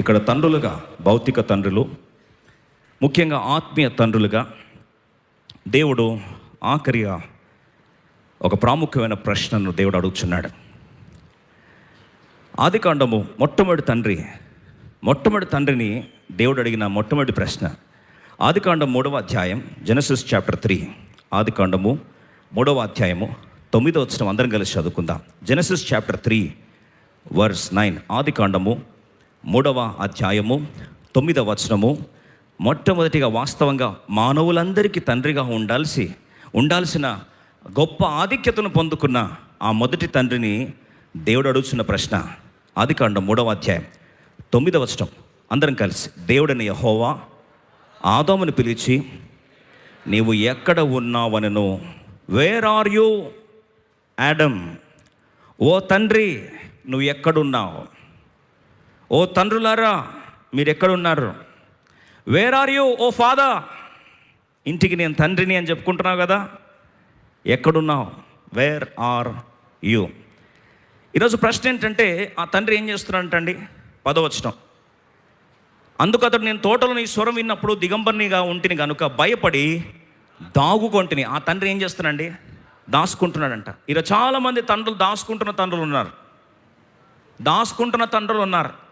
ఇక్కడ తండ్రులుగా భౌతిక తండ్రులు ముఖ్యంగా ఆత్మీయ తండ్రులుగా దేవుడు ఆఖరిగా ఒక ప్రాముఖ్యమైన ప్రశ్నను దేవుడు అడుగుతున్నాడు ఆది కాండము మొట్టమొదటి తండ్రి మొట్టమొదటి తండ్రిని దేవుడు అడిగిన మొట్టమొదటి ప్రశ్న. ఆది కాండం మూడవ అధ్యాయం జెనసిస్ చాప్టర్ త్రీ. ఆది కాండము మూడవ అధ్యాయము తొమ్మిదో వచ్చిన అందరం కలిసి చదువుకుందాం. Genesis chapter three verse nine. ఆది కాండము మూడవ అధ్యాయము తొమ్మిదవ వచనము. మొట్టమొదటిగా వాస్తవంగా మానవులందరికీ తండ్రిగా ఉండాల్సి ఉండాల్సిన గొప్ప ఆధిక్యతను పొందుకున్న ఆ మొదటి తండ్రిని దేవుడు అడుగుతున్న ప్రశ్న. ఆది కాండం మూడవ అధ్యాయం తొమ్మిదవ వచనం. అందరం కలిసి దేవుడని యహోవా ఆదోమని పిలిచి నీవు ఎక్కడ ఉన్నావనను? వేర్ ఆర్ యూ యాడమ్ ఓ తండ్రి నువ్వు ఎక్కడున్నావు? ఓ తండ్రులారా మీరు ఎక్కడున్నారు where are you O father ఇంటికి నేను తండ్రిని అని చెప్పుకుంటున్నావు కదా? ఎక్కడున్నావు? వేర్ ఆర్ యూ ఈరోజు ప్రశ్న ఏంటంటే ఆ తండ్రి ఏం చేస్తున్నాడంటండి? పదవచనం అందుకు అతడు నేను తోటలో నీ స్వరం విన్నప్పుడు దిగంబర్నిగా ఉంటిని కనుక భయపడి దాగుకొంటిని ఆ తండ్రి ఏం చేస్తున్నాడండి? దాచుకుంటున్నాడంట ఈరోజు చాలామంది తండ్రులు దాచుకుంటున్న తండ్రులు ఉన్నారు. దాచుకుంటున్న తండ్రులు ఉన్నారు.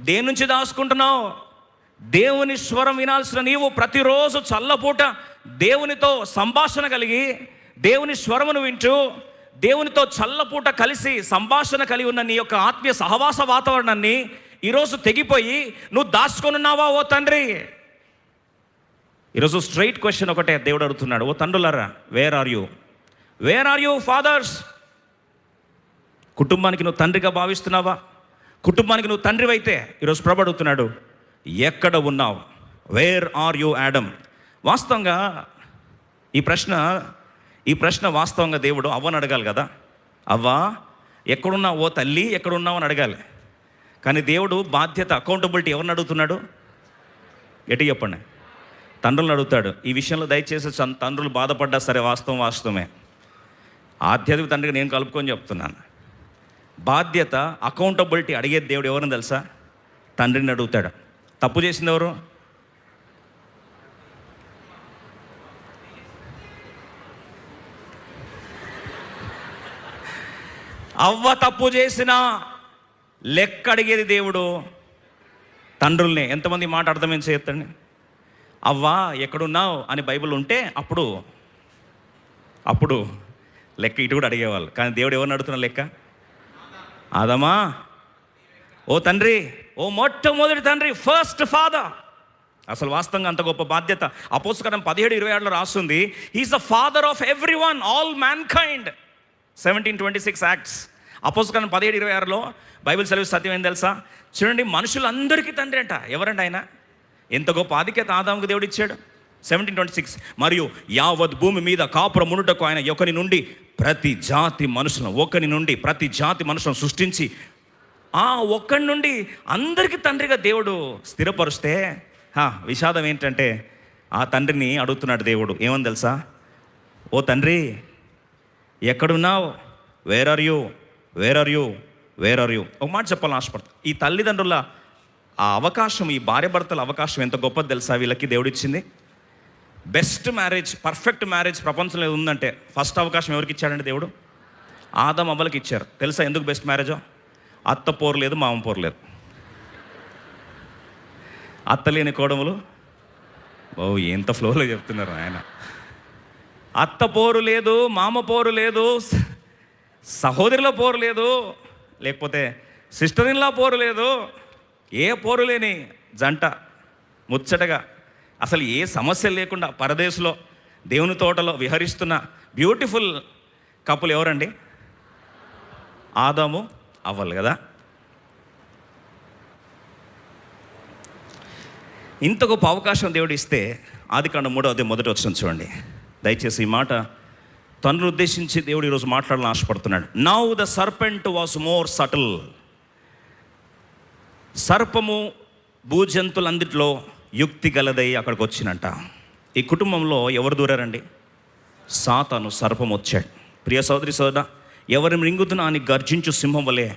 దేని నుంచి దాచుకుంటున్నావు? దేవుని స్వరం వినాల్సిన నీవు ప్రతిరోజు చల్లపూట దేవునితో సంభాషణ కలిగి దేవుని స్వరమును వింటూ దేవునితో చల్లపూట కలిసి సంభాషణ కలిగి ఉన్న నీ యొక్క ఆత్మీయ సహవాస వాతావరణాన్ని ఈరోజు తెగిపోయి నువ్వు దాచుకొనున్నావా ఓ తండ్రి? ఈరోజు స్ట్రైట్ క్వశ్చన్ ఒకటే దేవుడు అడుగుతున్నాడు. ఓ తండ్రులరా where are you where are you fathers కుటుంబానికి నువ్వు తండ్రిగా భావిస్తున్నావా? కుటుంబానికి నువ్వు తండ్రివైతే ఈరోజు ప్రబడుతున్నాడు ఎక్కడ ఉన్నావు? వేర్ ఆర్ యూ యాడమ్ వాస్తవంగా ఈ ప్రశ్న ఈ ప్రశ్న వాస్తవంగా దేవుడు అవ్వని అడగాలి కదా. అవ్వా ఎక్కడున్నావు ఓ తల్లి? ఎక్కడున్నావు? అని అడగాలి. కానీ దేవుడు బాధ్యత అకౌంటబిలిటీ ఎవరిని అడుగుతున్నాడు? ఎటు చెప్పండి. తండ్రులను అడుగుతాడు ఈ విషయంలో దయచేసి తండ్రులు బాధపడ్డా సరే వాస్తవం వాస్తవమే. ఆధ్యాత్మిక తండ్రికి నేను కలుపుకొని చెప్తున్నాను. బాధ్యత అకౌంటబిలిటీ అడిగేది దేవుడు ఎవరిని తెలుసా? తండ్రిని అడుగుతాడు. తప్పు చేసింది ఎవరు? అవ్వ తప్పు చేసినా లెక్క అడిగేది దేవుడు తండ్రుల్ని. ఎంతమంది మాట అర్థమేం చేయొద్దండి? అవ్వా ఎక్కడున్నావు అని బైబిల్ ఉంటే అప్పుడు అప్పుడు లెక్క ఇటు కూడా అడిగేవాళ్ళు. కానీ దేవుడు ఎవరిని అడుగుతున్న లెక్క? ఆదమా ఓ తండ్రి ఓ మొట్టమొదటి తండ్రి ఫస్ట్ ఫాదర్ అసలు వాస్తవంగా అంత గొప్ప బాధ్యత. అపోసుకరం పదిహేడు ఇరవై ఏడులో రాస్తుంది is the father of every one all mankind seventeen twenty six Acts అపోసుకరం పదిహేడు ఇరవై ఆరులో బైబిల్ సర్వీస్ సత్యం ఏం తెలుసా? చూడండి మనుషులందరికీ తండ్రి అంట. ఎవరండి ఆయన? ఎంత గొప్ప ఆధిక్యత ఆదాముకు దేవుడు ఇచ్చాడు. సెవెంటీన్ ట్వంటీ సిక్స్ మరియు యావత్ భూమి మీద కాపురం ఉండుటకు ఆయన ఒకరి నుండి ప్రతి జాతి మనుషులను ఒకరి నుండి ప్రతి జాతి మనుషులను సృష్టించి ఆ ఒక్కడి నుండి అందరికీ తండ్రిగా దేవుడు స్థిరపరుస్తే హా, విషాదం ఏంటంటే ఆ తండ్రిని అడుగుతున్నాడు దేవుడు ఏమని తెలుసా? ఓ తండ్రి ఎక్కడున్నావు? Where are you where are you where are you ఒక మాట చెప్పాలని ఆశపడతా. ఈ తల్లిదండ్రుల ఆ అవకాశం ఈ భార్యాభర్తల అవకాశం ఎంత గొప్పది తెలుసా? వీళ్ళకి దేవుడిచ్చింది బెస్ట్ మ్యారేజ్ పర్ఫెక్ట్ మ్యారేజ్ ప్రపంచంలో ఉందంటే ఫస్ట్ అవకాశం ఎవరికి ఇచ్చాడండి దేవుడు? ఆదం అవ్వలకి ఇచ్చారు. తెలుసా ఎందుకు బెస్ట్ మ్యారేజో? అత్త పోరు లేదు మామ పోరు లేదు. అత్త లేని కోడములు? ఓ ఎంత ఫ్లోలో చెప్తున్నారు ఆయన. అత్త పోరు లేదు మామ పోరు లేదు సహోదరుల పోరు లేదు లేకపోతే సిస్టర్ ఇన్లా పోరు లేదు ఏ పోరు లేని జంట ముచ్చటగా అసలు ఏ సమస్య లేకుండా పరదేశంలో దేవుని తోటలో విహరిస్తున్న బ్యూటిఫుల్ కప్పులు ఎవరండి? ఆదాము అవ్వాలి కదా. ఇంత గొప్ప అవకాశం దేవుడు ఇస్తే ఆది కాండ మూడో అదే మొదటి వచ్చిన చూడండి. దయచేసి ఈ మాట తనను ఉద్దేశించి దేవుడు ఈరోజు మాట్లాడాలని ఆశపడుతున్నాడు. Now the serpent was more subtle సర్పము భూజంతులందిట్లో యుక్తి గలదై అక్కడికి వచ్చినట్ట ఈ కుటుంబంలో ఎవరు దూరారండి? సాతాను సర్పం వచ్చాడు. ప్రియ సోదరి సోదర ఎవరిని మృంగుతున్నా అని గర్జించు సింహం వలె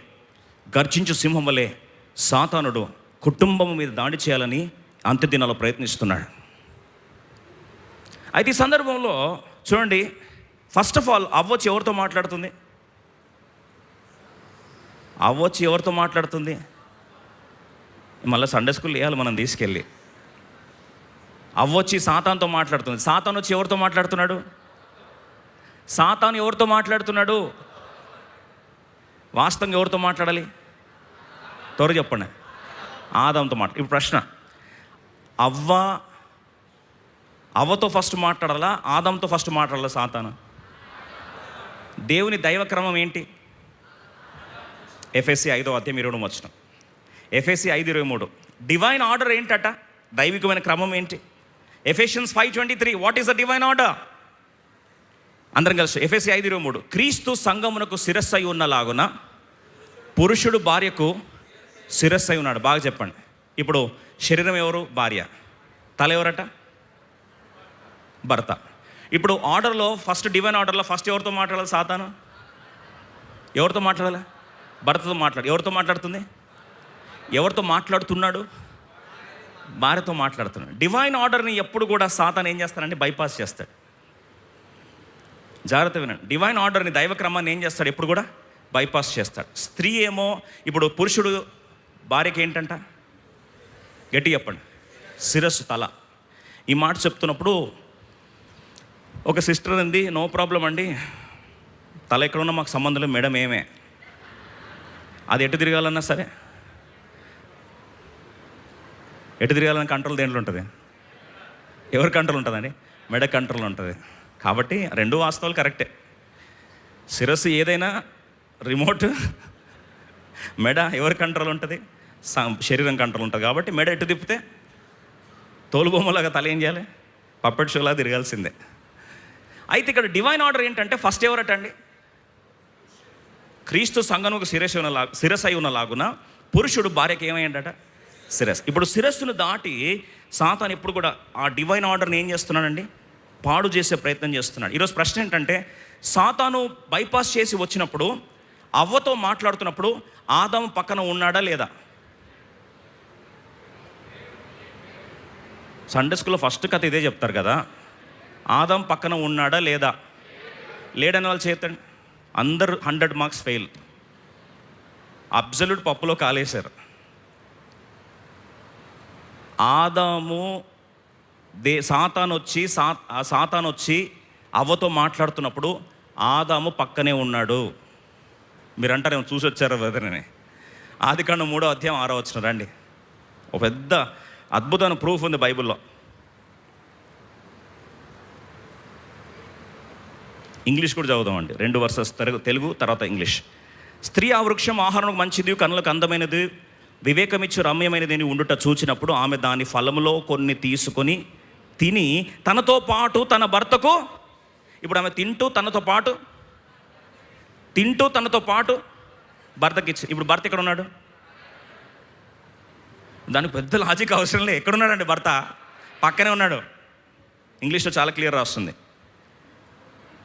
గర్జించు సింహం వలె సాతానుడు కుటుంబం మీద దాడి చేయాలని అంత్యదినాల్లో ప్రయత్నిస్తున్నాడు. అయితే ఈ సందర్భంలో చూడండి ఫస్ట్ ఆఫ్ ఆల్ అవ్వొచ్చి ఎవరితో మాట్లాడుతుంది? అవ్వొచ్చి ఎవరితో మాట్లాడుతుంది? మళ్ళీ సండే స్కూల్ వేయాలి మనం తీసుకెళ్ళి. అవ్వొచ్చి సాతాన్తో మాట్లాడుతుంది. సాతాన్ వచ్చి ఎవరితో మాట్లాడుతున్నాడు? సాతాను ఎవరితో మాట్లాడుతున్నాడు? వాస్తవంగా ఎవరితో మాట్లాడాలి? త్వర చెప్పండి. ఆదాంతో మాట్లా ఇప్పుడు ప్రశ్న. అవ్వ అవ్వతో ఫస్ట్ మాట్లాడాలా ఆదాంతో ఫస్ట్ మాట్లాడాలా సాతాను? దేవుని దైవక్రమం ఏంటి? ఎఫ్ఎస్సి ఐదో అధ్యాయం ఇరవై మూడు వచ్చిన ఎఫ్ఎస్సి ఐదు ఇరవై మూడు. డివైన్ ఆర్డర్ ఏంటట? దైవికమైన క్రమం ఏంటి? Ephesians five twenty three what is the divine order అందరం కలిసి ఎఫ్ఎస్సి ఐదు ఇరవై మూడు క్రీస్తు సంగమునకు శిరస్సు అయి ఉన్నలాగున పురుషుడు భార్యకు శిరస్సు అయి ఉన్నాడు. బాగా చెప్పండి. ఇప్పుడు శరీరం ఎవరు? భార్య. తల ఎవరట? భర్త. ఇప్పుడు ఆర్డర్లో ఫస్ట్ డివైన్ ఆర్డర్లో ఫస్ట్ ఎవరితో మాట్లాడాలి సాతాను? ఎవరితో మాట్లాడాలి? భర్తతో మాట్లాడు. ఎవరితో మాట్లాడుతుంది? ఎవరితో మాట్లాడుతున్నాడు? భార్యతో మాట్లాడుతున్నాడు. డివైన్ ఆర్డర్ని ఎప్పుడు కూడా సాతాన్ ఏం చేస్తాడంటే బైపాస్ చేస్తాడు. జాగ్రత్త వినండి. డివైన్ ఆర్డర్ని దైవక్రమాన్ని ఏం చేస్తాడు ఎప్పుడు కూడా? బైపాస్ చేస్తాడు. స్త్రీ ఏమో ఇప్పుడు పురుషుడు భార్యకి ఏంటంట? గట్టి చెప్పండి. శిరస్సు తల. ఈ మాట చెప్తున్నప్పుడు ఒక సిస్టర్ ఉంది నో ప్రాబ్లం అండి. తల ఎక్కడున్నా మాకు సంబంధం మేడం ఏమే? అది ఎటు తిరగాలన్నా సరే. ఎటు తిరగాలని కంట్రోల్ దేంట్లో ఉంటుంది? ఎవరి కంట్రోల్ ఉంటుందండి? మెడ కంట్రోల్ ఉంటుంది. కాబట్టి రెండు వాస్తవాలు కరెక్టే. శిరస్సు ఏదైనా రిమోట్ మెడ ఎవరి కంట్రోల్ ఉంటుంది? శరీరం కంట్రోల్ ఉంటుంది. కాబట్టి మెడ ఎటు తిప్పితే తోలుబొమ్మలాగా తల ఏం చేయాలి? పప్పెట్ షోలా తిరగాల్సిందే. అయితే ఇక్కడ డివైన్ ఆర్డర్ ఏంటంటే ఫస్ట్ ఎవరటండి క్రీస్తు సంఘముకు శిరస్సు ఉన్న లా శిరస్ అయి ఉన్న లాగున పురుషుడు భార్యకి ఏమైందట శిరస్సు ఇప్పుడు శిరస్సును దాటి సాతాన్ ఎప్పుడు కూడా ఆ డివైన్ ఆర్డర్ని ఏం చేస్తున్నాడండి? పాడు చేసే ప్రయత్నం చేస్తున్నాడు. ఈరోజు ప్రశ్న ఏంటంటే సాతాను బైపాస్ చేసి వచ్చినప్పుడు అవ్వతో మాట్లాడుతున్నప్పుడు ఆదాము పక్కన ఉన్నాడా లేదా? సండే స్కూల్లో ఫస్ట్ కథ ఇదే చెప్తారు కదా. ఆదాం పక్కన ఉన్నాడా లేదా? లేడని వాళ్ళు చేతండి. అందరు హండ్రెడ్ మార్క్స్ ఫెయిల్ అబ్జల్యూట్ పప్పులో కాలేశారు. ఆదాము దే సాతాన్ వచ్చి సా ఆ సాతాన్ వచ్చి అవ్వతో మాట్లాడుతున్నప్పుడు ఆదాము పక్కనే ఉన్నాడు. మీరు అంటారేమో చూసి వచ్చారు వెదరని ఆది కాండం మూడో అధ్యాయం ఆరో వచ్చిన రండి. ఒక పెద్ద అద్భుతమైన ప్రూఫ్ ఉంది బైబిల్లో. ఇంగ్లీష్ కూడా చదువుదామండి. రెండు వర్సెస్ తెలుగు తెలుగు తర్వాత ఇంగ్లీష్. స్త్రీ ఆ వృక్షం ఆహారం మంచిది కనులకు అందమైనది వివేకమిచ్చు రమ్యమైనది అని ఉండుట చూచినప్పుడు ఆమె దాని ఫలములో కొన్ని తీసుకొని తిని తనతో పాటు తన భర్తకు ఇప్పుడు ఆమె తింటూ తనతో పాటు తింటూ తనతో పాటు భర్తకి ఇచ్చి ఇప్పుడు భర్త ఎక్కడ ఉన్నాడు? దానికి పెద్ద లాజిక్ అవసరం లేదు. ఎక్కడున్నాడండి భర్త? పక్కనే ఉన్నాడు. ఇంగ్లీష్లో చాలా క్లియర్ రాస్తుంది.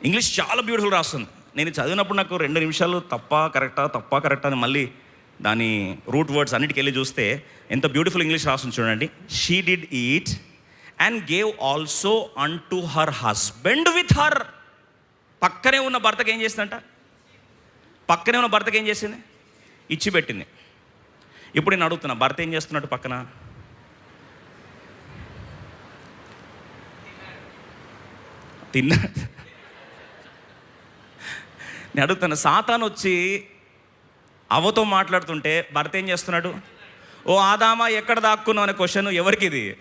ఇంగ్లీష్ చాలా బ్యూటిఫుల్ రాస్తుంది. నేను చదివినప్పుడు నాకు రెండు నిమిషాలు తప్ప కరెక్టా తప్ప కరెక్టా అని మళ్ళీ దాని రూట్ వర్డ్స్ అన్నిటికి వెళ్ళి చూస్తే ఎంత బ్యూటిఫుల్ ఇంగ్లీష్ రాస్తుంది చూడండి. She did eat and gave also one to her husband with her పక్కనే ఉన్న భర్తకి ఏం చేసిందంట? పక్కనే ఉన్న భర్తకి ఏం చేసింది? ఇచ్చి పెట్టింది. ఇప్పుడు నేను అడుగుతున్నా భర్త ఏం చేస్తున్నాడు పక్కన? తిన్నా నేను అడుగుతాను సాతాన్ వచ్చి అవ్వతో మాట్లాడుతుంటే భర్త ఏం చేస్తున్నాడు? ఓ ఆదామా ఎక్కడ దాక్కున్నావు? అనే క్వశ్చన్ ఎవరికి ఇది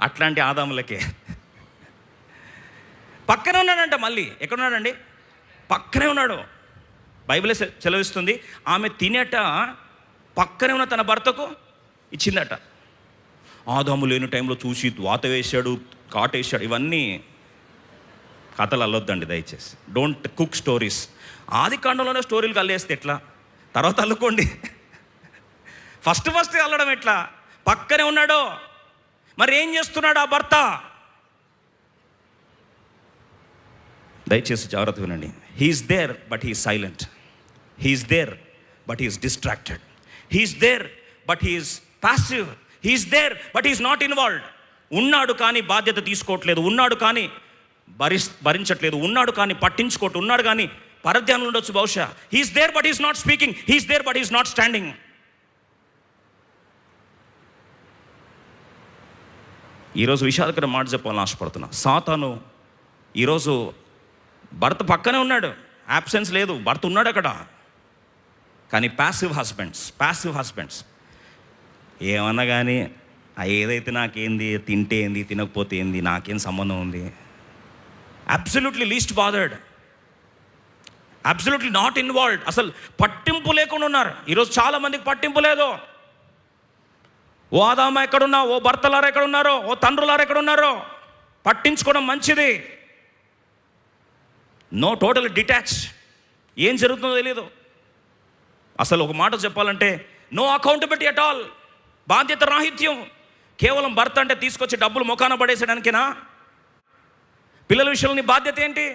అట్లాంటి ఆదాములకే. పక్కనే ఉన్నాడంట మళ్ళీ. ఎక్కడ ఉన్నాడండి పక్కనే ఉన్నాడు. బైబిలే చెలవిస్తుంది సెలవిస్తుంది. ఆమె తినేట పక్కనే ఉన్న తన భర్తకు ఇచ్చిందట. ఆదాము లేని టైంలో చూసి వాత వేశాడు కాటేశాడు ఇవన్నీ కథలు అల్లొద్దండి దయచేసి. డోంట్ కుక్ స్టోరీస్ ఆది కాండంలోనే స్టోరీలు కల్లేస్తే ఎట్లా? తర్వాత అల్లుకోండి. ఫస్ట్ ఫస్ట్ అల్లడం ఎట్లా? పక్కనే ఉన్నాడో. మరి ఏం చేస్తున్నాడు ఆ భర్త? దయచేసి జాగ్రత్త వినండి. He's there but he silent he's there but he's distracted he's there but he's passive he's there but he's not involved ఉన్నాడు కానీ బాధ్యత తీసుకోవట్లేదు. ఉన్నాడు కానీ భరి భరించట్లేదు. ఉన్నాడు కానీ పట్టించుకోవట్లేదు. ఉన్నాడు కానీ పరధ్యానం ఉండొచ్చు బహుశా. He's there but is not speaking he's there but is not standing ఈరోజు విషాదకర మాట చెప్పాలని ఆశపడుతున్నా. సాతాను ఈరోజు భర్త పక్కనే ఉన్నాడు. యాబ్సెన్స్ లేదు. భర్త ఉన్నాడు అక్కడ. కానీ ప్యాసివ్ హస్బెండ్స్ ప్యాసివ్ హస్బెండ్స్ ఏమన్నా కానీ ఏదైతే నాకేంది తింటే ఏంది తినకపోతే ఏంది నాకేం సంబంధం ఉంది? Absolutely least bothered absolutely not involved అసలు పట్టింపు లేకుండా ఉన్నారు. ఈరోజు చాలామందికి పట్టింపు లేదు. ఓ ఆదామ ఎక్కడున్నా ఓ భర్తలారు ఎక్కడున్నారో ఓ తండ్రులారు ఎక్కడున్నారో పట్టించుకోవడం మంచిది. నో టోటల్ డిటాచ్ ఏం జరుగుతుందో తెలియదు అసలు ఒక మాట చెప్పాలంటే నో అకౌంటబిలిటీ అట్ ఆల్ బాధ్యత రాహిత్యం. కేవలం భర్త అంటే తీసుకొచ్చి డబ్బులు ముఖాన పడేసడానికేనా పిల్లల విషయంలో నీ బాధ్యత ఏంటి?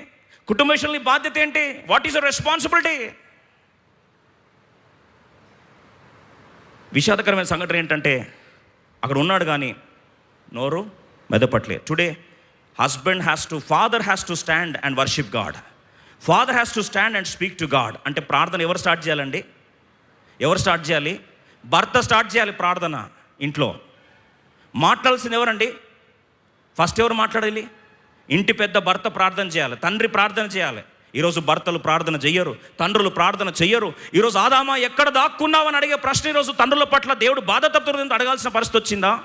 కుటుంబ విషయంలో బాధ్యత ఏంటి? వాట్ ఈస్ యువర్ రెస్పాన్సిబిలిటీ విషాదకరమైన సంఘటన ఏంటంటే అక్కడ ఉన్నాడు కానీ నోరు మెదపట్లే today husband has to father has to stand and worship God father has to stand and speak to God అంటే ప్రార్థన ఎవరు స్టార్ట్ చేయాలండి? ఎవరు స్టార్ట్ చేయాలి? భర్త స్టార్ట్ చేయాలి ప్రార్థన ఇంట్లో. మాట్లాడాల్సింది ఎవరండి? ఫస్ట్ ఎవరు మాట్లాడాలి? ఇంటి పెద్ద భర్త ప్రార్థన చేయాలి తండ్రి ప్రార్థన చేయాలి. ఈరోజు భర్తలు ప్రార్థన చెయ్యరు తండ్రులు ప్రార్థన చెయ్యరు. ఈరోజు ఆదామా ఎక్కడ దాక్కున్నావని అడిగే ప్రశ్న ఈరోజు తండ్రుల పట్ల దేవుడు బాధతత్వం అడగాల్సిన పరిస్థితి వచ్చిందా?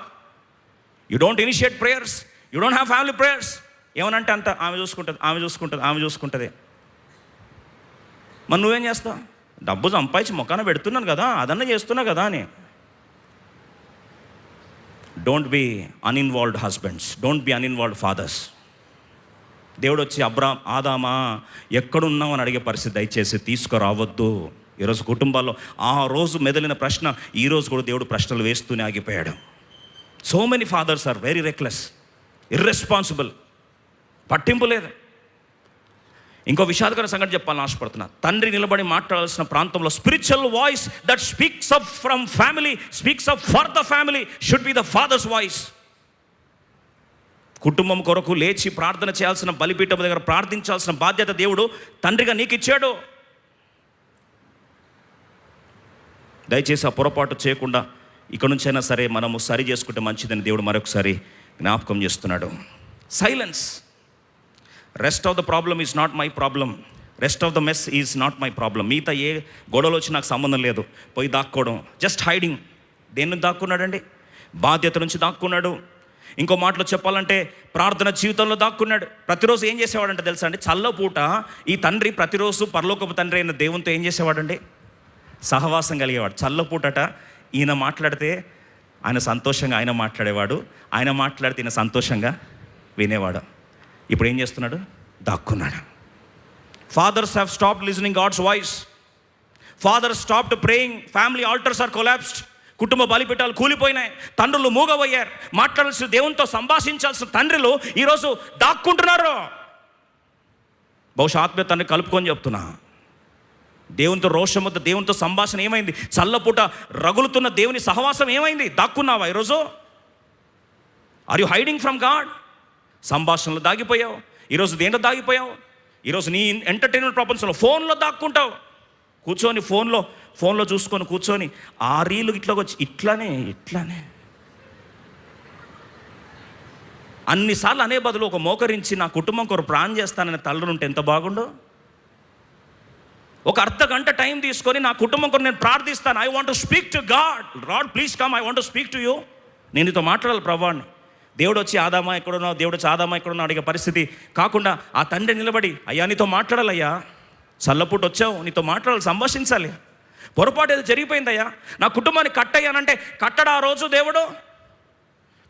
You don't initiate prayers you don't have family prayers ఏమనంటే అంత ఆమె చూసుకుంటుంది ఆమె చూసుకుంటుంది ఆమె చూసుకుంటుంది. మరి నువ్వేం చేస్తావు? డబ్బు సంపాదించి మొక్కన పెడుతున్నాను కదా అదన్నా చేస్తున్నా కదా అని. Don't be uninvolved husbands don't be uninvolved fathers దేవుడు వచ్చి అబ్రా ఆదామా ఎక్కడున్నావు? అని అడిగే పరిస్థితి దయచేసి తీసుకురావద్దు. ఈరోజు కుటుంబాల్లో ఆ రోజు మెదలిన ప్రశ్న ఈరోజు కూడా దేవుడు ప్రశ్నలు వేస్తూనే ఆగిపోయాడు. So many fathers are very reckless irresponsible పట్టింపు లేదు. ఇంకో విషాదకర సంగతి చెప్పాలని ఆశపడుతున్నా. తండ్రి నిలబడి మాట్లాడాల్సిన ప్రాంతంలో spiritual voice that speaks up from family speaks up for the family should be the father's voice కుటుంబం కొరకు లేచి ప్రార్థన చేయాల్సిన బలిపీఠం దగ్గర ప్రార్థించాల్సిన బాధ్యత దేవుడు తండ్రిగా నీకు ఇచ్చాడు దయచేసి ఆ పొరపాటు చేయకుండా ఇక్కడ నుంచైనా సరే మనము సరి చేసుకుంటే మంచిదని దేవుడు మరొకసారి జ్ఞాపకం చేస్తున్నాడు. Silence rest of the problem is not my problem rest of the mess is not my problem మిగతా ఏ గొడవలు వచ్చి నాకు సంబంధం లేదు. పోయి దాక్కోవడం. జస్ట్ హైడింగ్ దేన్ని దాక్కున్నాడండి? బాధ్యత నుంచి దాక్కున్నాడు. ఇంకో మాటలో చెప్పాలంటే ప్రార్థన జీవితంలో దాక్కున్నాడు. ప్రతిరోజు ఏం చేసేవాడంటే తెలుసా అండి? చల్లపూట ఈ తండ్రి ప్రతిరోజు పరలోకపు తండ్రి అయిన దేవునితో ఏం చేసేవాడండి? సహవాసం కలిగేవాడు. చల్లపూటట ఈయన మాట్లాడితే ఆయన సంతోషంగా ఆయన మాట్లాడేవాడు. ఆయన మాట్లాడితే ఈయన సంతోషంగా వినేవాడు. ఇప్పుడు ఏం చేస్తున్నాడు? దాక్కున్నాడు. Fathers have stop listening God's voice father stopped praying family altars are collapsed కుటుంబ బలిపీఠాలు కూలిపోయినాయి. తండ్రులు మూగబోయారు మాట్లాడాల్సిన దేవునితో సంభాషించాల్సిన తండ్రులు ఈరోజు దాక్కుంటున్నారు. బహుశా ఆత్మీయ తండ్రి కలుపుకొని చెప్తున్నా. దేవునితో రోషముతో దేవునితో సంభాషణ ఏమైంది? చల్లపూట రగులుతున్న దేవుని సహవాసం ఏమైంది? దాక్కున్నావా ఈరోజు? Are you hiding from God సంభాషణలో దాగిపోయావు. ఈరోజు దేంట్లో దాగిపోయావు? ఈరోజు నీ ఎంటర్టైన్మెంట్ ప్రపంచంలో ఫోన్లో దాక్కుంటావు. కూర్చొని ఫోన్లో ఫోన్లో చూసుకొని కూర్చొని ఆ రీలు ఇట్లా వచ్చి ఇట్లానే ఇట్లానే. అన్నిసార్లు అనే బదులు ఒక మోకరించి నా కుటుంబం కొరకు ప్రాణం చేస్తానని తల్లనుంటే ఎంత బాగుండో? ఒక అర్ధ గంట టైం తీసుకొని నా కుటుంబం కొరకు నేను ప్రార్థిస్తాను. I want speak to God Lord please come I want speak to you నేను నీతో మాట్లాడాలి ప్రభావాన్ని దేవుడు వచ్చి ఆదామా ఎక్కడున్నావు? దేవుడు వచ్చి ఆదామా ఎక్కడున్నావు? అడిగే పరిస్థితి కాకుండా ఆ తండ్రి నిలబడి అయ్యా నీతో మాట్లాడాలయ్యా. చల్లపూట వచ్చావు. నీతో మాట్లాడాలి సంభాషించాలి. పొరపాటు ఏదో జరిగిపోయిందయ్యా? నా కుటుంబాన్ని కట్టయ్యానంటే కట్టడా ఆ రోజు దేవుడు?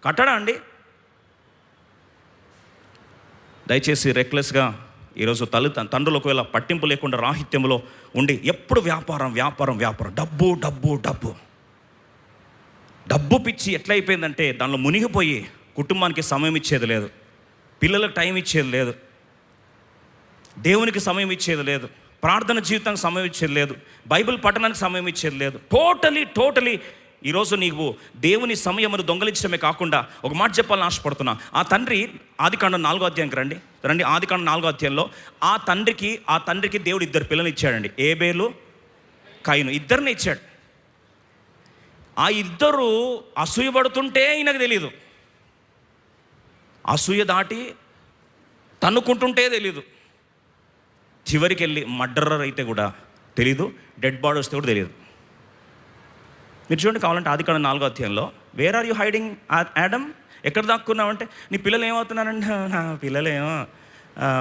కట్టడా అండి? దయచేసి రెక్లెస్గా ఈరోజు తల్లి తండ్రులు ఒకవేళ పట్టింపు లేకుండా రాహిత్యంలో ఉండి ఎప్పుడు వ్యాపారం వ్యాపారం వ్యాపారం డబ్బు డబ్బు డబ్బు. డబ్బు పిచ్చి ఎట్లయిపోయిందంటే దానిలో మునిగిపోయి కుటుంబానికి సమయం ఇచ్చేది లేదు. పిల్లలకు టైం ఇచ్చేది లేదు. దేవునికి సమయం ఇచ్చేది లేదు. ప్రార్థన జీవితానికి సమయం ఇచ్చేది లేదు. బైబిల్ పఠనానికి సమయం ఇచ్చేది లేదు. టోటలీ టోటలీ ఈరోజు నీవు దేవుని సమయమును దొంగలించడమే కాకుండా ఒక మాట చెప్పాలని ఆశపడుతున్నా. ఆ తండ్రి ఆదికాండం నాలుగో అధ్యాయంకి రండి. రండి ఆదికాండం నాలుగో అధ్యాయంలో ఆ తండ్రికి ఆ తండ్రికి దేవుడు ఇద్దరు పిల్లలు ఇచ్చాడండి. ఏబేలు కైను ఇద్దరిని ఇచ్చాడు. ఆ ఇద్దరు అసూయపడుతుంటే ఈయనకు తెలియదు అసూయ దాటి తన్నుకుంటుంటే తెలీదు. చివరికి వెళ్ళి మర్డరర్ అయితే కూడా తెలీదు డెడ్ బాడీ వస్తే కూడా తెలియదు మీరు చూడండి కావాలంటే ఆది కాలం నాలుగో అధ్యాయంలో where are you hiding Adam ఎక్కడ దాక్కున్నావంటే నీ పిల్లలు ఏమవుతున్నారంటే? నా పిల్లలు ఏమో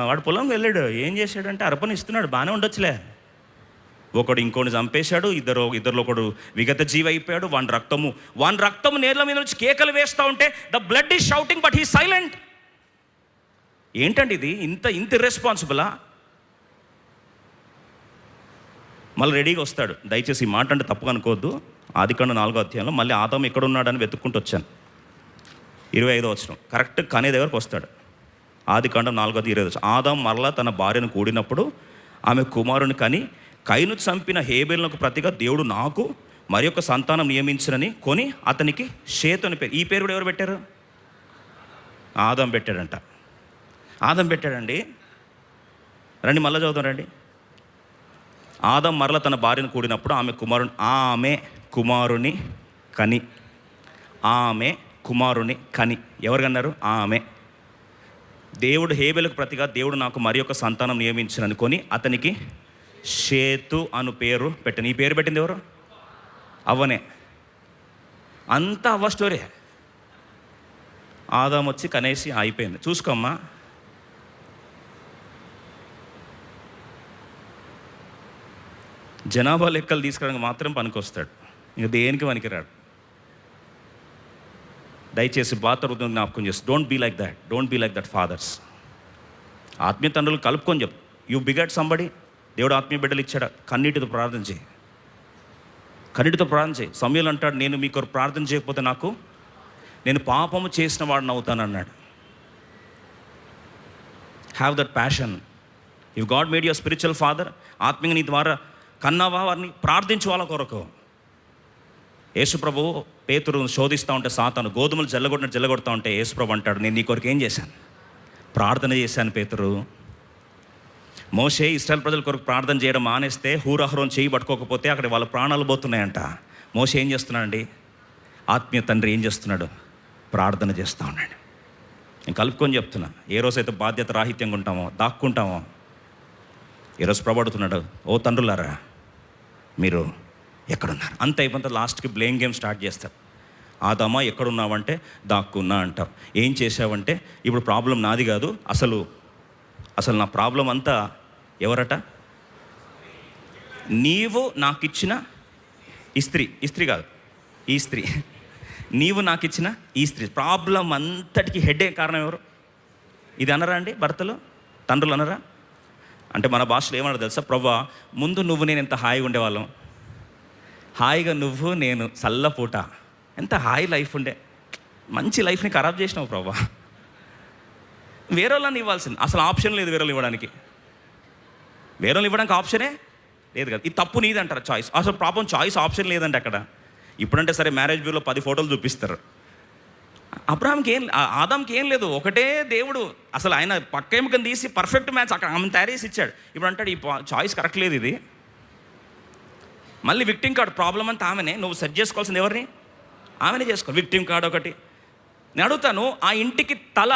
వాడు పొలంకి వెళ్ళాడు ఏం చేశాడంటే అర్పణ ఇస్తున్నాడు బాగానే ఉండొచ్చులే. ఒకడు ఇంకోటి చంపేశాడు ఇద్దరు ఇద్దరులో ఒకడు విగత జీవి అయిపోయాడు వాని రక్తము వాని రక్తము నేర్ల మీద నుంచి కేకలు వేస్తూ ఉంటే the blood is shouting but he silent ఏంటండి ఇది? ఇంత ఇంత రెస్పాన్సిబులా మళ్ళీ రెడీగా వస్తాడు. దయచేసి ఈ మాట అంటే తప్పుగా అనుకోవద్దు. ఆదికాండ నాలుగో అధ్యాయంలో మళ్ళీ ఆదాం ఎక్కడ ఉన్నాడని వెతుక్కుంటూ వచ్చాను. ఇరవై ఐదో వచ్చిన కరెక్ట్ కనే దగ్గరకు వస్తాడు. ఆదికాండం నాలుగోది ఇరవై వచ్చి ఆదాం మరలా తన భార్యను కూడినప్పుడు ఆమె కుమారుని కని కైను చంపిన హేబేలకు ప్రతిగా దేవుడు నాకు మరి యొక్క సంతానం నియమించినని కొని అతనికి షేతు అని పేరు. ఈ పేరు కూడా ఎవరు పెట్టారు? ఆదాం పెట్టాడంట. ఆదం పెట్టాడండి. రండి మళ్ళీ చదువుతాం రండి. ఆదం మరల తన భార్యను కూడినప్పుడు ఆమె కుమారుని ఆమె కుమారుని కని ఆమె కుమారుని కని. ఎవరు కన్నారు ఆమె. దేవుడు హేబెలకు ప్రతిగా దేవుడు నాకు మరి ఒక సంతానం నియమించిన అనుకొని అతనికి షేతు అను పేరు పెట్టాను. ఈ పేరు పెట్టింది ఎవరు? అవ్వనే. అంతా అవ్వ స్టోరీ. ఆదాం వచ్చి కనేసి అయిపోయింది చూసుకోమ్మా. జనాభా లెక్కలు తీసుకురావడానికి మాత్రం పనికొస్తాడు. ఇంకా దేనికి పనికిరాడు? దయచేసి బాధ హృదయం జ్ఞాపకం చేసి don't be like that don't be like that fathers ఆత్మీయ తండ్రులు కలుపుకొని చెప్పు. యూ బిగట్ సంబడి దేవుడు ఆత్మీయ బిడ్డలు ఇచ్చాడు? కన్నీటితో ప్రార్థన చేయి. కన్నీటితో ప్రార్థన చేయి. సమయంలో అంటాడు నేను మీకు ప్రార్థన చేయకపోతే నాకు నేను పాపము చేసిన వాడిని అవుతాను అన్నాడు. Have that passion if God made your spiritual father ఆత్మీయ నీ ద్వారా కన్నావా వారిని ప్రార్థించు వాళ్ళ కొరకు. యేసుప్రభు పేతురు శోధిస్తూ ఉంటే సాతాను గోధుమలు జల్లగొట్టిన జల్లగొడతా ఉంటే యేసుప్రభు అంటాడు నేను నీ కొరకు ఏం చేశాను? ప్రార్థన చేశాను పేతురు. మోసే ఇస్రాయల్ ప్రజల కొరకు ప్రార్థన చేయడం మానేస్తే హూరహరం చేయి పట్టుకోకపోతే అక్కడ వాళ్ళ ప్రాణాలు పోతున్నాయంట. మోసే ఏం చేస్తున్నాడండి? ఆత్మీయ తండ్రి ఏం చేస్తున్నాడు? ప్రార్థన చేస్తూ ఉన్నాడు. నేను కలుపుకొని చెప్తున్నా ఏ రోజైతే బాధ్యత రాహిత్యంగా ఉంటామో దాక్కుంటామో ఈరోజు ప్రబడుతున్నాడు ఓ తండ్రులారా మీరు ఎక్కడున్నారు? అంత అయిపోతే లాస్ట్కి బ్లేమ్ గేమ్ స్టార్ట్ చేస్తారు. ఆదమ్మా ఎక్కడున్నావంటే దాక్కున్నా అంటారు ఏం చేసావంటే ఇప్పుడు ప్రాబ్లం నాది కాదు అసలు అసలు నా ప్రాబ్లం అంతా ఎవరట? నీవు నాకు ఇచ్చిన ఇస్త్రీ ఇస్త్రీ కాదు ఈ స్త్రీ. నీవు నాకు ఇచ్చిన ఈ స్త్రీ. ప్రాబ్లం అంతటికి హెడ్ కారణం ఎవరు? ఇది అనరా అండి భర్తలు? తండ్రులు అనరా? అంటే మన భాషలో ఏమన్నా తెలుసా? ప్రవ్వా ముందు నువ్వు నేను ఎంత హాయిగా ఉండేవాళ్ళం? హాయిగా నువ్వు నేను చల్లపూట ఎంత హాయి లైఫ్ ఉండే. మంచి లైఫ్ని ఖరాబ్ చేసినావు ప్రవ్వా. వేరే వాళ్ళని ఇవ్వాల్సింది. అసలు ఆప్షన్ లేదు వేరే వాళ్ళు ఇవ్వడానికి. వేరే వాళ్ళు ఇవ్వడానికి ఆప్షనే లేదు కదా. ఇది తప్పు నీది అంటారు? చాయిస్. అసలు ప్రాబ్లం చాయిస్ ఆప్షన్ లేదంటే అక్కడ. ఇప్పుడంటే సరే మ్యారేజ్ బ్యూలో పది ఫోటోలు చూపిస్తారు. అబ్రాహాంకి ఏం ఆదాంకి ఏం లేదు. ఒకటే దేవుడు. అసలు ఆయన పక్క ఎముకని తీసి పర్ఫెక్ట్ మ్యాచ్ అక్కడ ఆమె తయారు చేసి ఇచ్చాడు. ఇప్పుడు అంటాడు ఈ చాయిస్ కరెక్ట్ లేదు ఇది. మళ్ళీ విక్టింగ్ కార్డ్ ప్రాబ్లం అంతా ఆమెనే. నువ్వు సెట్ చేసుకోవాల్సింది ఎవరిని? ఆమెనే చేసుకో. విక్టిమ్ కార్డ్ ఒకటి. నేను అడుగుతాను ఆ ఇంటికి తల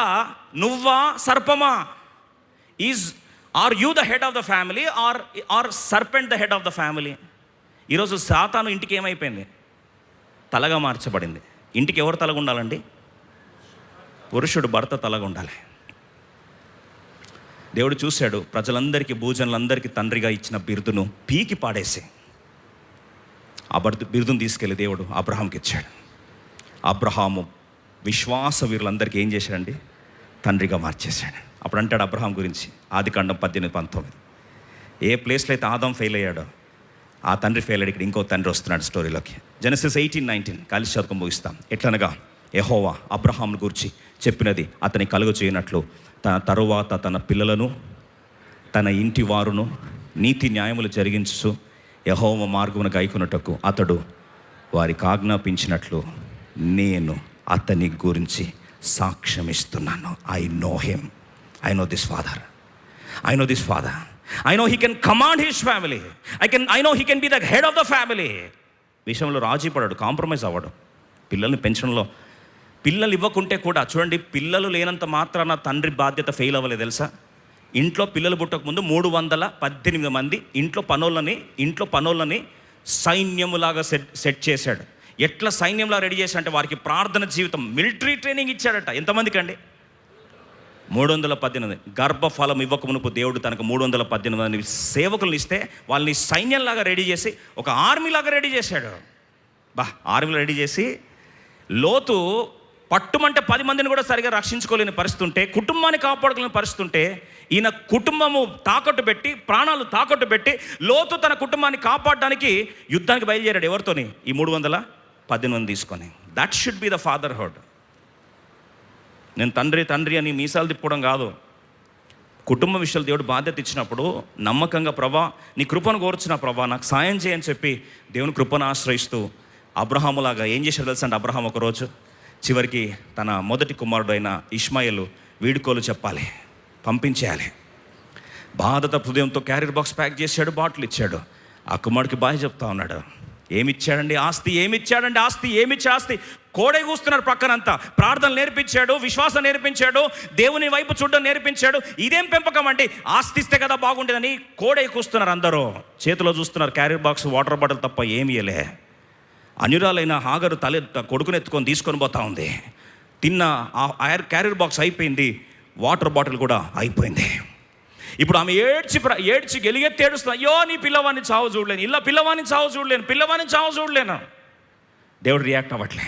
నువ్వా సర్పమా? Is are you the head of the family are are serpent the head of the family ఈరోజు సాతాను ఇంటికి ఏమైపోయింది? తలగా మార్చబడింది. ఇంటికి ఎవరు తలగా ఉండాలండి పురుషుడు భర్త తలగా ఉండాలి దేవుడు చూశాడు ప్రజలందరికీ భూజనులందరికీ తండ్రిగా ఇచ్చిన బిరుదును పీకి పాడేసి ఆ బర్దు బిరుదును తీసుకెళ్ళి దేవుడు అబ్రహాంకి ఇచ్చాడు. అబ్రహాము విశ్వాస వీరులందరికీ ఏం చేశాడండి? తండ్రిగా మార్చేశాడు. అప్పుడు అంటాడు అబ్రహాం గురించి ఆది కాండం పద్దెనిమిది పంతొమ్మిది. ఏ ప్లేస్లో అయితే ఆదం ఫెయిల్ అయ్యాడో ఆ తండ్రి ఫెయిల్ అయ్యాడు ఇక్కడ ఇంకో తండ్రి వస్తున్నాడు స్టోరీలోకి. జెనసిస్ ఎయిటీన్ నైన్టీన్ కలిసి చదువుకొని ముగిస్తాం. ఎట్లనగా యహోవా అబ్రహాం గురించి చెప్పినది అతని కలుగు చేయనట్లు తన తరువాత తన పిల్లలను తన ఇంటి వారును నీతి న్యాయములు జరిగించు యహోవ మార్గమును గైకొనుటకు అతడు వారికి ఆజ్ఞాపించినట్లు నేను అతని గురించి సాక్ష్యం ఇస్తున్నాను I know him I know this father I know this father I know he can command his family I can I know he can be the head of the family విషయంలో రాజీ పడాడు కాంప్రమైజ్ అవ్వడు. పిల్లల్ని పెంచడంలో పిల్లలు ఇవ్వకుంటే కూడా చూడండి పిల్లలు లేనంత మాత్రాన తండ్రి బాధ్యత ఫెయిల్ అవ్వలేదు తెలుసా? ఇంట్లో పిల్లలు పుట్టకముందు మూడు వందల పద్దెనిమిది మంది ఇంట్లో పనోళ్ళని ఇంట్లో పనోళ్ళని సైన్యములాగా సెట్ సెట్ చేశాడు. ఎట్లా సైన్యంలా రెడీ చేశాడు అంటే వారికి ప్రార్థన జీవితం మిలిటరీ ట్రైనింగ్ ఇచ్చాడట. ఎంతమందికి అండి మూడు వందల పద్దెనిమిది. గర్భఫలం ఇవ్వక మునుపు దేవుడు తనకు మూడు వందల పద్దెనిమిది మంది సేవకులను ఇస్తే వాళ్ళని సైన్యంలాగా రెడీ చేసి ఒక ఆర్మీలాగా రెడీ చేశాడు. బా ఆర్మీలో రెడీ చేసి లోతు పట్టుమంటే పది మందిని కూడా సరిగా రక్షించుకోలేని పరిస్థితి ఉంటే కుటుంబాన్ని కాపాడుకోలేని పరిస్థితి ఉంటే ఈయన కుటుంబము తాకట్టు పెట్టి ప్రాణాలు తాకట్టు పెట్టి లోతు తన కుటుంబాన్ని కాపాడడానికి యుద్ధానికి బయలుదేరాడు ఎవరితోని? ఈ మూడు వందల పద్దెనిమిది తీసుకొని. That should be the fatherhood నేను తండ్రి తండ్రి అని మీసాలు తిప్పుకోవడం కాదు. కుటుంబ విషయాలు దేవుడు బాధ్యత ఇచ్చినప్పుడు నమ్మకంగా ప్రభా నీ కృపను కోరుచిన ప్రభా నాకు సాయం చేయని చెప్పి దేవుని కృపను ఆశ్రయిస్తూ అబ్రహాములాగా ఏం చేశారు తెలుసా అంటే అబ్రహాం ఒకరోజు? చివరికి తన మొదటి కుమారుడు అయిన ఇష్మాయిల్ వీడుకోలు చెప్పాలి పంపించేయాలి. బాధత హృదయంతో క్యారియర్ బాక్స్ ప్యాక్ చేశాడు బాటిల్ ఇచ్చాడు. ఆ కుమారుడికి బాయ్ చెప్తా ఉన్నాడు ఏమిచ్చాడండి ఆస్తి ఏమిచ్చాడండి ఆస్తి ఏమిచ్చే ఆస్తి? కోడే కూస్తున్నాడు పక్కనంతా. ప్రార్థన నేర్పించాడు విశ్వాసం నేర్పించాడు దేవుని వైపు చూడడం నేర్పించాడు. ఇదేం పెంపకం అండి? ఆస్తి ఇస్తే కదా బాగుండేదని కోడే కూస్తున్నారు అందరూ. చేతిలో చూస్తున్నారు క్యారియర్ బాక్స్ వాటర్ బాటిల్ తప్ప ఏమీ ఇయ్యలే. అనురాలైన హాగరు తల కొడుకుని ఎత్తుకొని తీసుకొని పోతా ఉంది. తిన్న ఆ క్యారియర్ బాక్స్ అయిపోయింది. వాటర్ బాటిల్ కూడా అయిపోయింది. ఇప్పుడు ఆమె ఏడ్చి ఏడ్చి గెలిగెత్తి ఏడుస్తుంది. అయ్యో నీ పిల్లవాడిని చావు చూడలేను. ఇలా పిల్లవాడిని చావు చూడలేను. పిల్లవాడిని చావు చూడలేను. దేవుడు రియాక్ట్ అవ్వట్లే.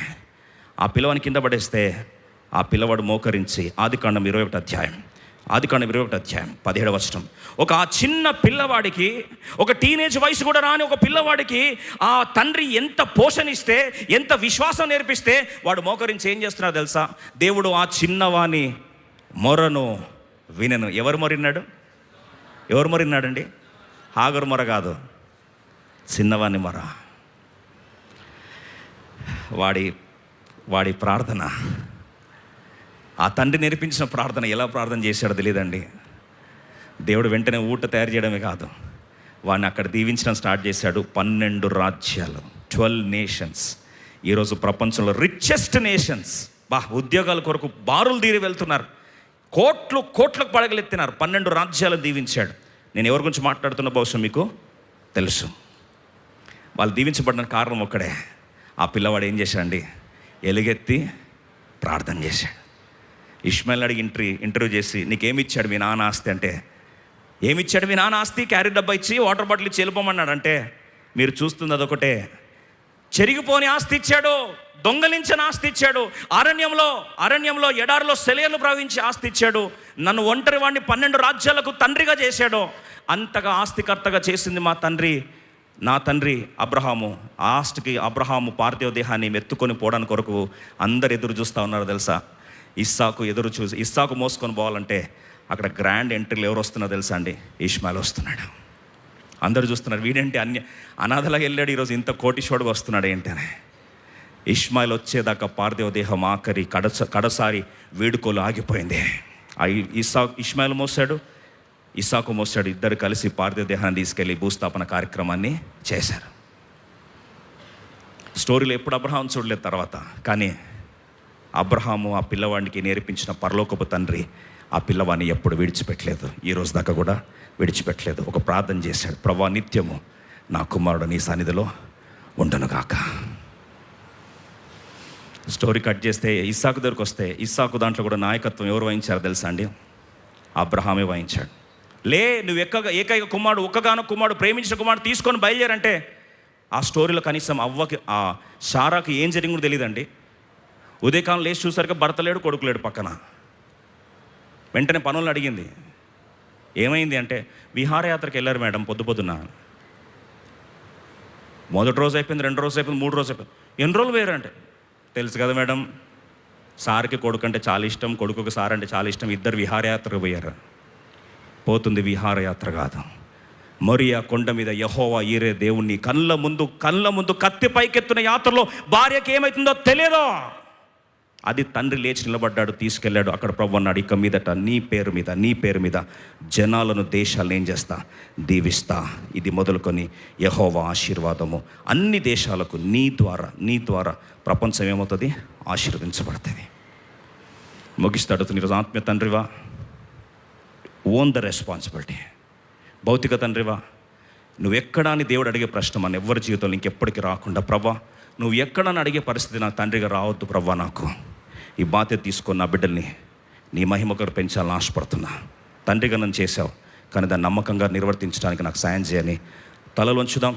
ఆ పిల్లవాని కింద పడేస్తే ఆ పిల్లవాడు మోకరించి ఆదికాండం ఇరవై ఒకటి అధ్యాయం. ఆదికాండం ఇరవై ఒకటి అధ్యాయం పదిహేడు వర్షం ఒక ఆ చిన్న పిల్లవాడికి ఒక టీనేజ్ వయసు కూడా రాని ఒక పిల్లవాడికి ఆ తండ్రి ఎంత పోషణ ఇస్తే ఎంత విశ్వాసం నేర్పిస్తే వాడు మోకరించి ఏం చేస్తున్నాడు తెలుసా? దేవుడు ఆ చిన్నవాని మొరను వినను. ఎవరు మొరిన్నాడు? ఎవరు మొరిన్నాడండి? హాగరు మొర కాదు. చిన్నవాని మొర. వాడి వాడి ప్రార్థన ఆ తండ్రి నేర్పించిన ప్రార్థన ఎలా ప్రార్థన చేశాడో తెలియదండి. దేవుడు వెంటనే ఊట తయారు చేయడమే కాదు. వాడిని అక్కడ దీవించడం స్టార్ట్ చేశాడు. పన్నెండు రాజ్యాలు ట్వెల్వ్ నేషన్స్. ఈరోజు ప్రపంచంలో రిచెస్ట్ నేషన్స్ బా ఉద్యోగాల కొరకు బారులు తీరి వెళ్తున్నారు. కోట్లు కోట్లకు పడగలెత్తినారు. పన్నెండు రాజ్యాలు దీవించాడు. నేను ఎవరి గురించి మాట్లాడుతున్న బహుశా మీకు తెలుసు. వాళ్ళు దీవించబడిన కారణం ఒక్కడే. ఆ పిల్లవాడు ఏం చేశాడండి? ఎలుగెత్తి ప్రార్థన చేశాడు. ఇష్మాయిల్ అడిగి ఇంటర్వ్యూ ఇంటర్వ్యూ చేసి నీకేమి ఇచ్చాడు మీ నాన్న ఆస్తి? అంటే ఏమి ఇచ్చాడు మీ నాన్న ఆస్తి? క్యారీ డబ్బా ఇచ్చి వాటర్ బాటిల్ ఇచ్చి వెళ్ళిపోమన్నాడు. అంటే మీరు చూస్తుంది అదొకటే. చెరిగిపోని ఆస్తి ఇచ్చాడు దొంగలించిన ఆస్తి ఇచ్చాడు అరణ్యంలో అరణ్యంలో ఎడారిలో సెలయలు ప్రవహించి ఆస్తి ఇచ్చాడు నన్ను ఒంటరి వాడిని పన్నెండు రాజ్యాలకు తండ్రిగా చేశాడు. అంతగా ఆస్తికర్తగా చేసింది మా తండ్రి నా తండ్రి అబ్రహాము. ఆస్తికి అబ్రహాము పార్థివ దేహాన్ని మెత్తుకొని పోవడానికి కొరకు అందరు ఎదురు చూస్తూ ఉన్నారు తెలుసా? ఇస్సాకు ఎదురు చూసి ఇస్సాకు మోసుకొని పోవాలంటే అక్కడ గ్రాండ్ ఎంట్రీలు ఎవరు వస్తున్నారో తెలుసా అండి? ఇష్మాయిల్ వస్తున్నాడు. అందరూ చూస్తున్నారు వీడేంటి అన్య అనాథలాగా వెళ్ళాడు ఈరోజు ఇంత కోటిశ్వడుగా వస్తున్నాడు ఏంటి అని ఇష్మాయిల్ వచ్చేదాకా పార్థివ దేహం ఆఖరి కడస కడసారి వేడుకోలు ఆగిపోయింది. ఇసా ఇస్సా ఇష్మాయిల్ మోసాడు ఇస్సాకు మోసాడు ఇద్దరు కలిసి పార్థివ దేహాన్ని తీసుకెళ్ళి భూస్థాపన కార్యక్రమాన్ని చేశారు. స్టోరీలో ఎప్పుడు అబ్రహాం చూడలేదు తర్వాత కానీ అబ్రహాము ఆ పిల్లవాడికి నేర్పించిన పరలోకపు తండ్రి ఆ పిల్లవాడిని ఎప్పుడు విడిచిపెట్టలేదు. ఈ రోజు దాకా కూడా విడిచిపెట్టలేదు. ఒక ప్రార్థన చేశాడు. ప్రభా నిత్యము నా కుమారుడు నీ సన్నిధిలో ఉండనుగాక. స్టోరీ కట్ చేస్తే ఇస్సాకు దగ్గరకు వస్తే ఇస్సాకు దాంట్లో కూడా నాయకత్వం ఎవరు వహించారో తెలుసా అండి? అబ్రహామే వహించాడు. లే నువ్వు ఎక్కగా ఏకైక కుమారుడు ఒక్కగానో కుమారుడు ప్రేమించిన కుమారుడు తీసుకొని బయలుదేరంటే ఆ స్టోరీలో కనీసం అవ్వకి ఆ షారాకి ఏం జరిగిందో తెలియదండి ఉదయకాలం లేచి చూసరికి భర్త లేడు కొడుకు లేడు పక్కన. వెంటనే పనులను అడిగింది. ఏమైంది అంటే విహారయాత్రకి వెళ్ళారు మేడం పొద్దు పొద్దున్న. మొదటి రోజు అయిపోయింది రెండు రోజు అయిపోయింది మూడు రోజు అయిపోయింది. ఎన్ని రోజులు వేరు అంటే? తెలుసు కదా మేడం సార్కి కొడుకు అంటే చాలా ఇష్టం కొడుకుకి సార్ అంటే చాలా ఇష్టం ఇద్దరు విహారయాత్రకు పోయారు. పోతుంది విహారయాత్ర కాదు మరియా కొండ మీద యహోవా ఈరే దేవుణ్ణి కళ్ళ ముందు కళ్ళ ముందు కత్తి పైకెత్తున యాత్రలో భార్యకి ఏమవుతుందో తెలియదో అది తండ్రి లేచి నిలబడ్డాడు తీసుకెళ్ళాడు. అక్కడ ప్రభు అన్నాడు ఇక మీదట నీ పేరు మీద నీ పేరు మీద జనాలను దేశాలను ఏం చేస్తా? దీవిస్తా. ఇది మొదలుకొని యహోవా ఆశీర్వాదము. అన్ని దేశాలకు నీ ద్వారా నీ ద్వారా ప్రపంచం ఏమవుతుంది? ఆశీర్వదించబడుతుంది. ముగిస్తాడు నీరోజు ఆత్మీయ తండ్రివా ఓన్ ద రెస్పాన్సిబిలిటీ భౌతిక తండ్రివా నువ్వు ఎక్కడా అని దేవుడు అడిగే ప్రశ్న మన ఎవరి జీవితంలో ఇంకెప్పటికీ రాకుండా ప్రభా నువ్వు ఎక్కడని అడిగే పరిస్థితి నా తండ్రిగా రావద్దు ప్రభా నాకు. ఈ బాధ్యత తీసుకొని నా బిడ్డల్ని నీ మహిమ కొరకు పెంచాలని ఆశపడుతున్నా. తండ్రిగా నన్ను చేశావు కానీ దాన్ని నమ్మకంగా నిర్వర్తించడానికి నాకు సాయం చేయని తలలోంచుదాం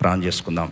ప్రాణం చేసుకుందాం.